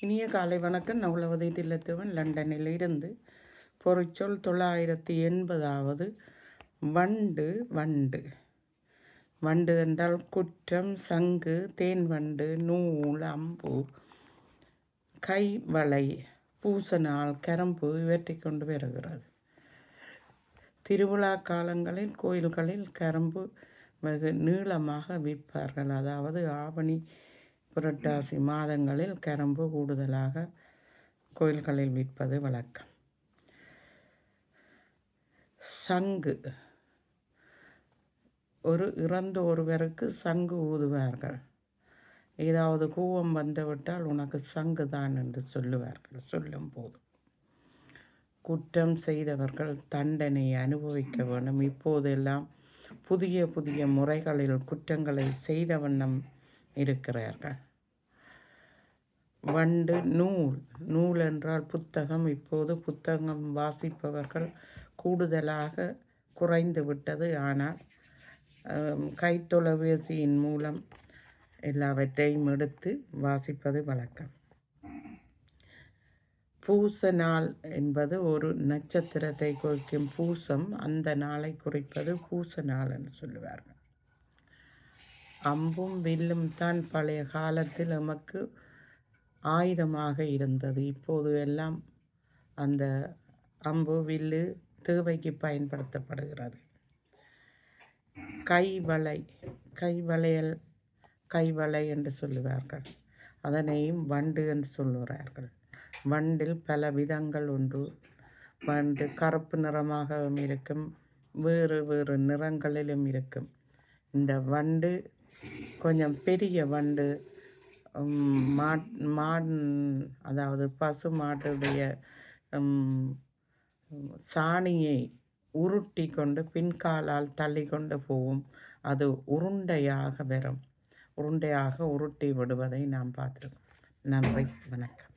இனிய காலை வணக்கம். நவுலவதி தில்லத்துவன் லண்டனில் இருந்து பொறிச்சொல் தொள்ளாயிரத்தி எண்பதாவது வண்டு வண்டு. வண்டு என்றால் குற்றம் சங்கு தேன் வண்டு நூல் அம்பு கைவளை பூசனால் கரம்பு இவற்றை கொண்டு வருகிறது. திருவிழா காலங்களில் கோயில்களில் கரம்பு வெகு நீளமாக விற்பார்கள். அதாவது ஆவணி புரட்டாசி மாதங்களில் கரும்பு கூடுதலாக கோயில்களில் விற்பது வழக்கம். சங்கு. ஒரு இறந்த ஒருவருக்கு சங்கு ஊதுவார்கள். ஏதாவது கூவம் வந்துவிட்டால் உனக்கு சங்கு தான் என்று சொல்லுவார்கள். சொல்லும் போது. குற்றம் செய்தவர்கள் தண்டனை அனுபவிக்க வேண்டும். இப்போதெல்லாம் புதிய புதிய முறைகளில் குற்றங்களை செய்த வண்ணம் இருக்கிறார்கள். வண்டு நூல். நூல் என்றால் புத்தகம். இப்போது புத்தகம் வாசிப்பவர்கள் கூடுதலாக குறைந்து விட்டது. ஆனால் கைத்தொலைபேசியின் மூலம் எல்லாவற்றையும் எடுத்து வாசிப்பது வழக்கம். பூச நாள் என்பது ஒரு நட்சத்திரத்தை குறிக்கும் பூசம். அந்த நாளை குறிப்பது பூச நாள் என்று சொல்லுவார்கள். அம்பும் வில்லும் தான் பழைய காலத்தில் நமக்கு ஆயுதமாக இருந்தது. இப்போது எல்லாம் அந்த அம்பு வில்லு தேவைக்கு பயன்படுத்தப்படுகிறது. கைவளை கைவளையல் கைவளை என்று சொல்லுவார்கள். அதனையும் வண்டு என்று சொல்லுகிறார்கள். வண்டில் பல விதங்கள் உண்டு. வண்டு கருப்பு நிறமாகவும் இருக்கும். வேறு வேறு நிறங்களிலும் இருக்கும். இந்த வண்டு கொஞ்சம் பெரிய வண்டு. மாட் மாட் அதாவது பசு மாட்டுடைய சாணியை உருட்டி கொண்டு பின்காலால் தள்ளி கொண்டு போகும் அது உருண்டையாக வரும். உருண்டையாக உருட்டி விடுவதை நாம் பார்த்துருக்கோம். நன்றி. வணக்கம்.